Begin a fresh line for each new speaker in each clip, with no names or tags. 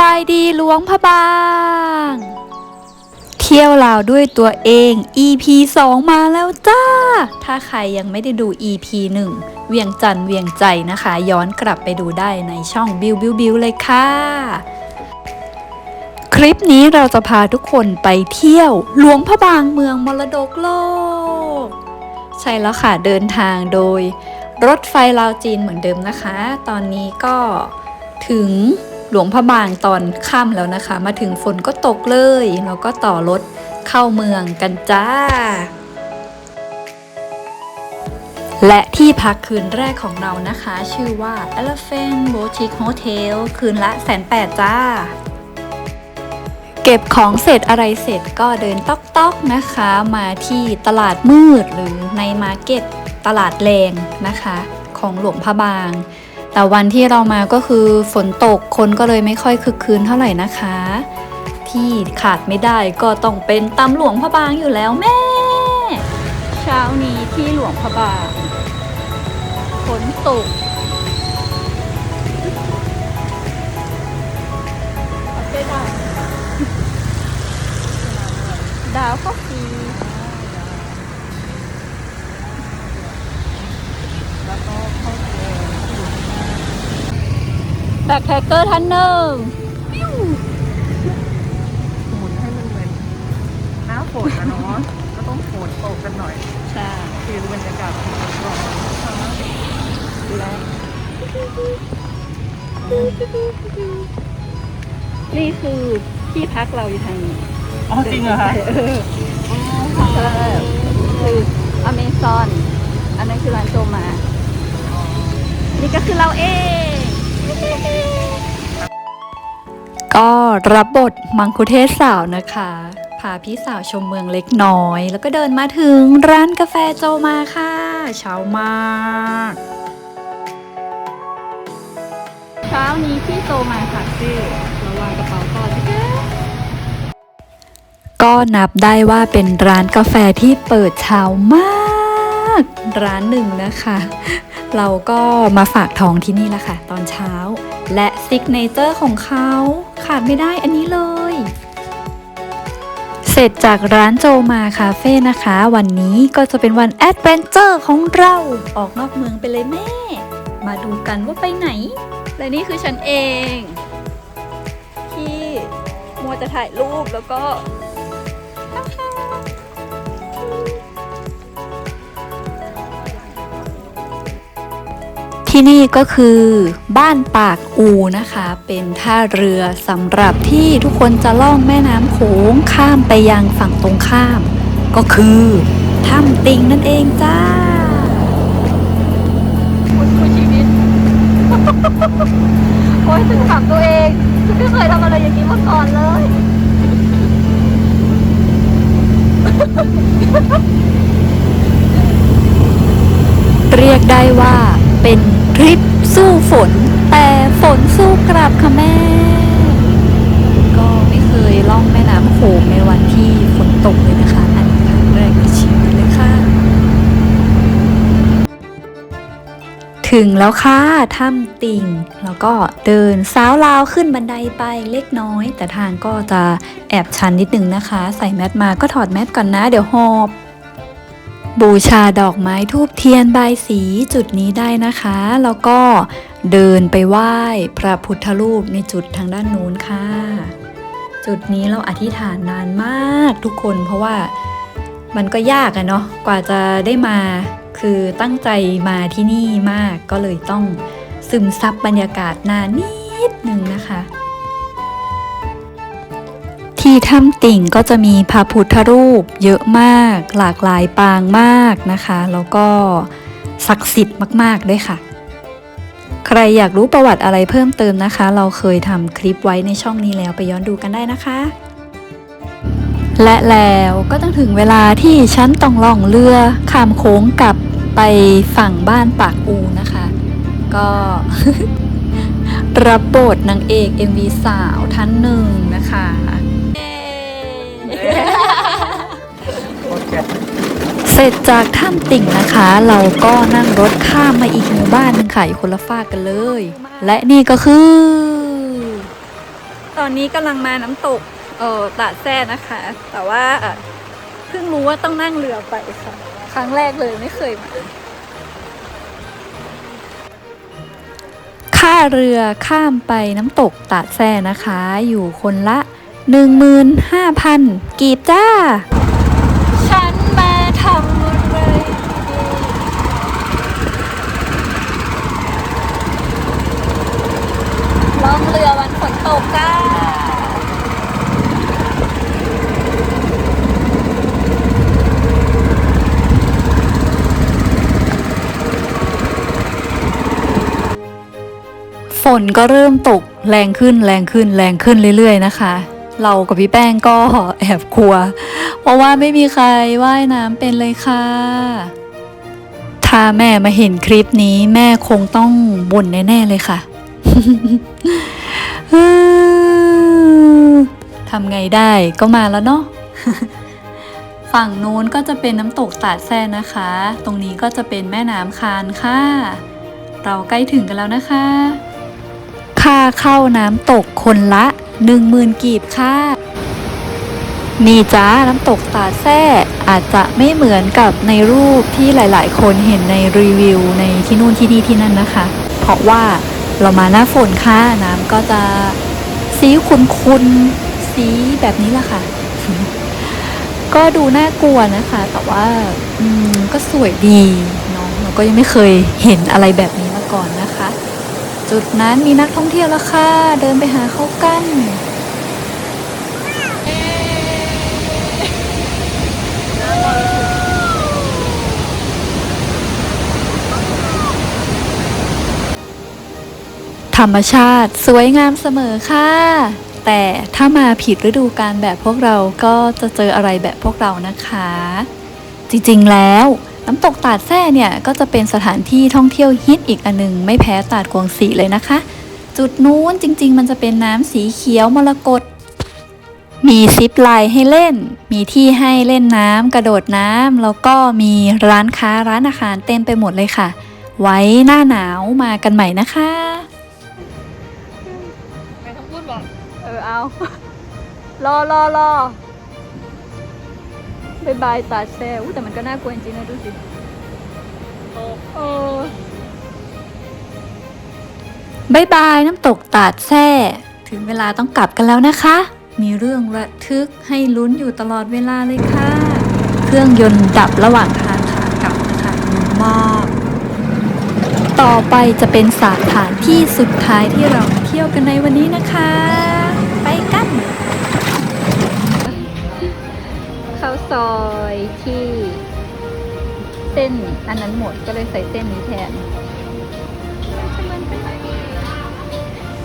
บายดีหลวงพระบาง เที่ยวลาวด้วยตัวเอง EP 2 มาแล้วจ้า ถ้าใครยังไม่ได้ดู EP 1 เวียงจันเวียงใจนะคะ ย้อนกลับไปดูได้ในช่องบิวบิวบิวเลยค่ะ คลิปนี้เราจะพาทุกคนไปเที่ยวหลวงพระบางเมืองมรดกโลก ใช่แล้วค่ะเดินทางโดย รถไฟลาวจีนเหมือนเดิมนะคะ ตอนนี้ก็ถึง หลวงพระบางตอนค่ำแล้วนะคะ มาถึงฝนก็ตกเลยเราก็ต่อรถเข้าเมืองกันจ้า และที่พักคืนแรกของเรานะคะ ชื่อว่า Elephant Boutique Hotel คืนละแสนแปดจ้า เก็บของเสร็จอะไรเสร็จก็เดินต๊อกๆนะคะ มาที่ตลาดมืดหรือในมาร์เก็ตตลาดแรงนะคะ ของหลวงพระบาง แต่วันที่เรามาก็คือฝนตกคนก็เลยไม่ค่อยคึกคืนเท่าไหร่นะคะ ที่ขาดไม่ได้ก็ต้องเป็นตำหลวงพระบางอยู่แล้วแม่ เช้านี้ที่หลวงพระบางฝนตกเอาไปดาวดาวก็ฟรี
แล้วก็ข้าวแกงที่อยู่ข้างหน้า
แบ็คแพคเกอร์ท่านหนึ่ง
หมุนให้มันเหมือนหน้าฝนนะเนาะ ก็ต้องฝนตกกันหน่อย
ใช่
คือบรรยากาศของร้อนนะคะและ
นี่คือที่พักเราอยู่ทางนี้
อ๋อจริงเหรอคะ
เออใช่คืออเมซอน อันนั้นคือร้านโจมา นี่ก็คือเราเอง ก็รับบทมังคุเทศสาวนะคะ พาพี่สาวชมเมืองเล็กน้อย แล้วก็เดินมาถึงร้านกาแฟโจมาค่ะ เช้ามากเช้านี้ที่โจมาคาเฟ่ระวางกระเป๋าก่อนนะคะก็นับได้ว่าเป็นร้านกาแฟที่เปิดเช้ามาก ร้านหนึ่งนะคะ เราก็มาฝากท้องที่นี่แหละค่ะ ตอนเช้า และซิกเนเจอร์ของเขา ขาดไม่ได้อันนี้เลย เสร็จจากร้านโจมาคาเฟ่นะคะ วันนี้ก็จะเป็นวันแอดเวนเจอร์ของเรา ออกนอกเมืองไปเลยแม่ มาดูกันว่าไปไหน และนี่คือฉันเอง ที่มัวจะถ่ายรูปแล้วก็ ที่นี่ก็คือบ้านปากอูนะคะ เป็นท่าเรือสำหรับที่ทุกคนจะล่องแม่น้ำโขงข้ามไปยังฝั่งตรงข้าม ก็คือถ้ำติงนั่นเองจ้าคุณคือชีวิตโอ้ยฉันถามตัวเองฉันไม่เคยทำอะไรอย่างนี้มาก่อนเลยเรียกได้ว่าเป็นท ริปสู้ฝน แต่ฝนสู้กลับค่ะแม่ ก็ไม่เคยล่องแม่น้ำโขงในวันที่ฝนตกเลยนะคะ อันนี้ครั้งแรกในชีวิตเลยค่ะ ถึงแล้วค่ะถ้ำติ่ง แล้วก็เดินสาวลาวขึ้นบันไดไปเล็กน้อย แต่ทางก็จะแอบชันนิดนึงนะคะ ใส่แมสมาก็ถอดแมสก่อนนะ เดี๋ยวหอบ บูชาดอกไม้ทูบเทียนใบสีจุดนี้ได้นะคะ แล้วก็เดินไปไหว้พระพุทธรูปในจุดทางด้านนู้นค่ะ จุดนี้เราอธิษฐานนานมากทุกคนเพราะว่ามันก็ยากอะเนาะกว่าจะได้มาคือตั้งใจมาที่นี่มากก็เลยต้องซึมซับบรรยากาศนานนิดนึงนะคะ ที่ถ้ำติ่งก็จะมีพระพุทธรูปเยอะมาก หลากหลายปางมากนะคะ แล้วก็ศักดิ์สิทธิ์มาก ๆ ด้วยค่ะ ใครอยากรู้ประวัติอะไรเพิ่มเติมนะคะ เราเคยทำคลิปไว้ในช่องนี้แล้วไปย้อนดูกันได้นะคะ และแล้วก็ต้องถึงเวลาที่ฉันต้องล่องเรือข้ามโค้งกลับไปฝั่งบ้านปากอูนะคะ ก็รับบทนางเอก MV สาวท่านหนึ่งนะคะ
เส
ร็จจากถ้ำติ่งนะคะ เราก็นั่งรถข้ามมาอีกหมู่บ้านหนึงค่ะอยู่คนละฝากกันเลย และนี่ก็คือ ตอนนี้กำลังมาน้ำตกเออตาดแซ่นะคะ แต่ว่าเพิ่งรู้ว่าต้องนั่งเรือไปค่ะ ครั้งแรกเลยไม่เคยมาค่าเรือข้ามไปน้ำตกตาดแซ่นะคะ อยู่คนละ 15,000กีบจ้า ฉันมาทำอะไรล่องเรือวันฝนตกจ้า ฝ นก็เริ่มตกแรงขึ้นแรงขึ้นแรงขึ้นเรื่อยๆนะคะ เรากับพี่แป้งก็แอบกลัว เพราะว่าไม่มีใครว่ายน้ำเป็นเลยค่ะ ถ้าแม่มาเห็นคลิปนี้แม่คงต้องบ่นแน่ๆเลยค่ะทำไงได้ก็มาแล้วเนาะฝั่งนู้นก็จะเป็นน้ำตกตาดแซ่นะคะ ตรงนี้ก็จะเป็นแม่น้ำคานค่ะ เราใกล้ถึงกันแล้วนะคะ ค่าเข้าน้ำตกคนละ 10,000 กีบค่ะ นี่จ้าน้ำตกตาแซ่อาจจะไม่เหมือนกับในรูปที่หลาย ๆ คนเห็นในรีวิวในที่นู่นที่นี่ที่นั่นนะคะ เพราะว่าเรามาหน้าฝนค่ะน้ำก็จะสีขุ่นๆสีแบบนี้แหละค่ะ ก็ดูน่ากลัวนะคะ แต่ว่าอืมก็สวยดีเนาะเราก็ยังไม่เคยเห็นอะไรแบบนี้มาก่อนนะ จุดนั้นมีนักท่องเที่ยวแล้วค่ะ เดินไปหาเขากัน ธรรมชาติสวยงามเสมอค่ะ แต่ถ้ามาผิดฤดูกาลแบบพวกเราก็จะเจออะไรแบบพวกเรานะคะ จริงๆแล้ว น้ำตกตาดแซ่เนี่ยก็จะเป็นสถานที่ท่องเที่ยวฮิตอีกอันหนึง ไม่แพ้ตาดกวงสีเลยนะคะ จุดนู้นจริง ๆ มันจะเป็นน้ำสีเขียวมรกตมีซิปไลน์ให้เล่น มีที่ให้เล่นน้ำกระโดดน้ำแล้วก็มีร้านค้าร้านอาหารเต็มไปหมดเลยค่ะ ไว้หน้าหนาวมากันใหม่นะคะ
ไม่ต้องพูดบอก
เออเอา รอรอรอ บายบายตาแซ่อู้แต่มันก็น่ากลัวจริงๆนะดูสิ
โต
เออบายบายน้ำตกตาดแซ่ถึงเวลาต้องกลับกันแล้วนะคะ มีเรื่องระทึกให้ลุ้นอยู่ตลอดเวลาเลยค่ะ เครื่องยนต์ดับระหว่างทางขากลับนะคะลุ้นมากต่อไปจะเป็นสถานที่สุดท้ายที่เรามาเที่ยวกันในวันนี้นะคะ ไปกัน ซอยที่เส้นอันนั้นหมดก็เลยใส่เส้นนี้แทน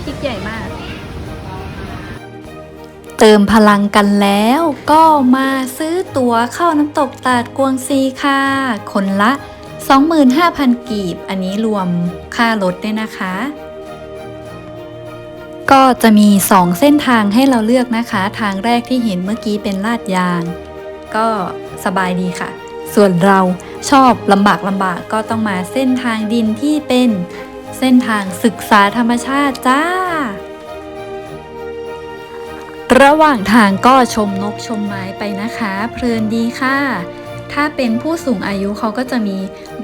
พริกใหญ่มาก เติมพลังกันแล้วก็มาซื้อตั๋วเข้าน้ำตกตาดกวงซีค่ะ คนละ 25,000 กีบ อันนี้รวมค่ารถด้วยนะคะ ก็จะมี 2 เส้นทางให้เราเลือกนะคะ ทางแรกที่เห็นเมื่อกี้เป็นลาดยาง ก็สบายดีค่ะ ส่วนเราชอบลำบากลำบากก็ต้องมาเส้นทางดินที่เป็นเส้นทางศึกษาธรรมชาติจ้า ระหว่างทางก็ชมนกชมไม้ไปนะคะ เพลินดีค่ะ ถ้าเป็นผู้สูงอายุเขาก็จะมี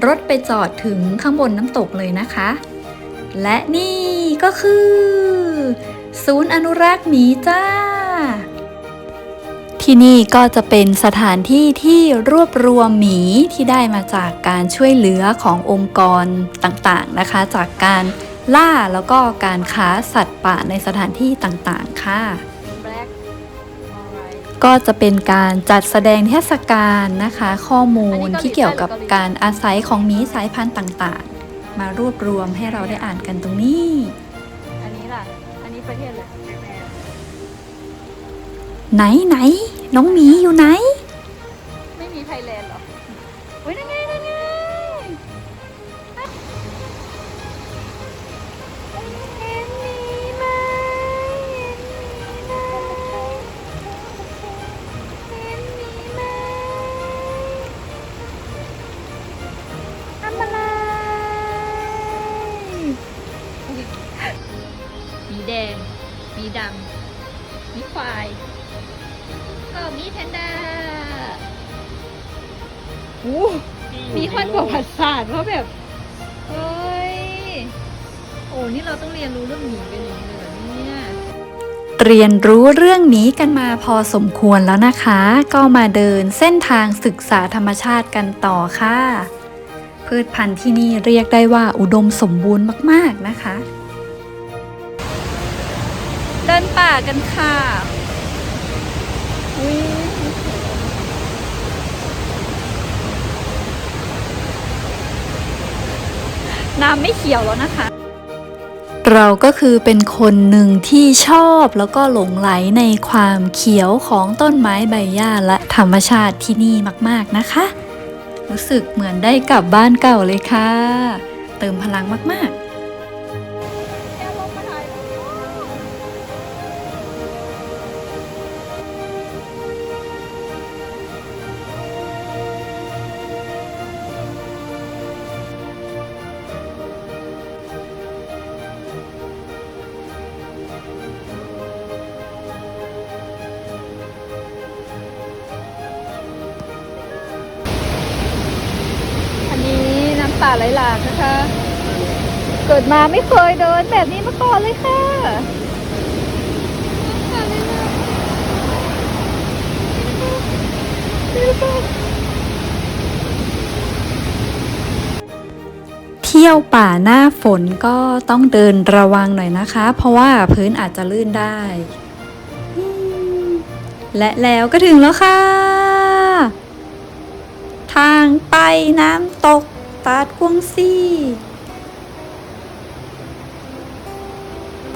รถไปจอดถึงข้างบนน้ำตกเลยนะคะ และนี่ก็คือ ศูนย์อนุรักษ์หมีจ้า ที่นี่ก็จะเป็นสถานที่ที่รวบรวมหมีที่ได้มาจากการช่วยเหลือขององค์กรต่างๆนะคะ จากการล่าแล้วก็การค้าสัตว์ป่าในสถานที่ต่างๆค่ะ
แบล็กอะไร
ก็จะเป็นการจัดแสดงเทศกาลนะคะ ข้อมูลที่เกี่ยวกับการอาศัยของหมีสายพันธุ์ต่างๆ มารวบรวมให้เราได้อ่านกันตรงนี้
อันนี้ล่ะ อันนี้ประเทศอะไร
ไหนไหน น้องหมีอยู่ไหน
ไม่มีไทยแลนด์เหรอเฮ้ยนั่นไงนั่นไงเห็นมีไหมเห็นหมีไหมทำอะไร
มีแดง มีดำ มีควาย มีแพนด้าโอ้มีคนกว่าผัดสาดเพราะแบบ เฮ้ย โอ้ นี่เราต้องเรียนรู้เรื่องหมีกันอย่างนี้เลยเหรอเนี่ย เรียนรู้เรื่องนี้กันมาพอสมควรแล้วนะคะ ก็มาเดินเส้นทางศึกษาธรรมชาติกันต่อค่ะ พืชพันธุ์ที่นี่เรียกได้ว่าอุดมสมบูรณ์มาก ๆ นะคะ เดินป่ากันค่ะ อุ๊ยน้ำไม่เขียวแล้วนะคะ เราก็คือเป็นคนหนึ่งที่ชอบแล้วก็หลงไหลในความเขียวของต้นไม้ใบหญ้าและธรรมชาติที่นี่มากๆนะคะ รู้สึกเหมือนได้กลับบ้านเก่าเลยค่ะ เติมพลังมากๆ ไหลหลากนะคะ เกิดมาไม่เคยเดินแบบนี้มาก่อนเลยค่ะเที่ยวป่าหน้าฝนก็ต้องเดินระวังหน่อยนะคะ เพราะว่าพื้นอาจจะลื่นได้ และแล้วก็ถึงแล้วค่ะ ทางไปน้ำตก ตาดกวงซี่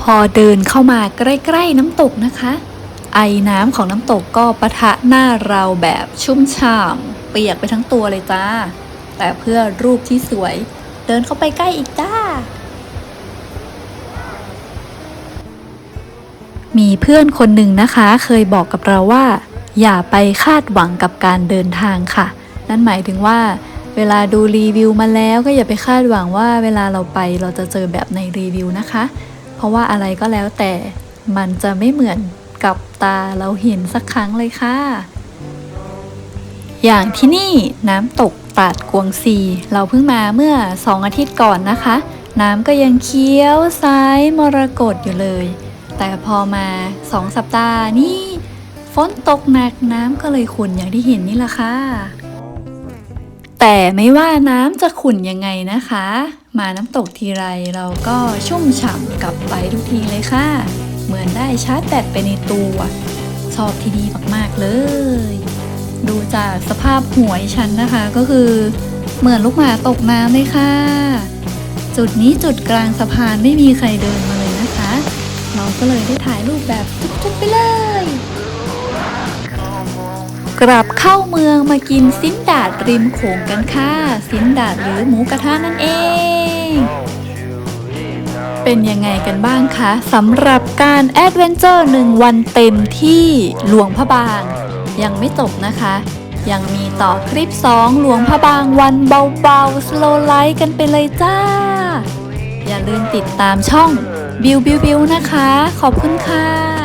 พอเดินเข้ามาใกล้ๆน้ำตกนะคะ ไอน้ำของน้ำตกก็ปะทะหน้าเราแบบชุ่มฉ่ำเปียกไปทั้งตัวเลยจ้า แต่เพื่อรูปที่สวย เดินเข้าไปใกล้อีกจ้ามีเพื่อนคนหนึ่งนะคะเคยบอกกับเราว่า อย่าไปคาดหวังกับการเดินทางค่ะ นั่นหมายถึงว่า เวลาดูรีวิวมาแล้วก็อย่าไปคาดหวังว่าเวลาเราไปเราจะเจอแบบในรีวิวนะคะ เพราะว่าอะไรก็แล้วแต่มันจะไม่เหมือนกับตาเราเห็นสักครั้งเลยค่ะ อย่างที่นี่น้ำตกตาดกวงซี เราเพิ่งมาเมื่อสองอาทิตย์ก่อนนะคะ น้ำก็ยังเขียวซ้ายมรกตอยู่เลย แต่พอมาสองสัปดาห์นี่ฝนตกหนักน้ำก็เลยขุ่นอย่างที่เห็นนี่แหละค่ะ แต่ไม่ว่าน้ำจะขุ่นยังไงนะคะ มาน้ำตกทีไรเราก็ชุ่มฉ่ำกลับไปทุกทีเลยค่ะ เหมือนได้ชาร์จแบตไปในตัว ชอบที่นี่มากๆเลย ดูจากสภาพหัวฉันนะคะก็คือ เหมือนลูกหมาตกน้ำเลยค่ะ จุดนี้จุดกลางสะพานไม่มีใครเดินมาเลยนะคะ เราก็เลยได้ถ่ายรูปแบบจุกๆไปเลย กลับเข้าเมืองมากินซินดาดริมโขงกันค่ะ ซินดาดหรือหมูกระทะนั่นเอง เป็นยังไงกันบ้างคะสำหรับการแอดเวนเจอร์หนึ่งวันเต็มที่หลวงพระบาง ยังไม่จบนะคะ ยังมีต่อคลิป 2 หลวงพระบางวันเบาๆ สโลไลท์กันไปเลยจ้า อย่าลืมติดตามช่องบิวบิวบิวนะคะ ขอบคุณค่ะ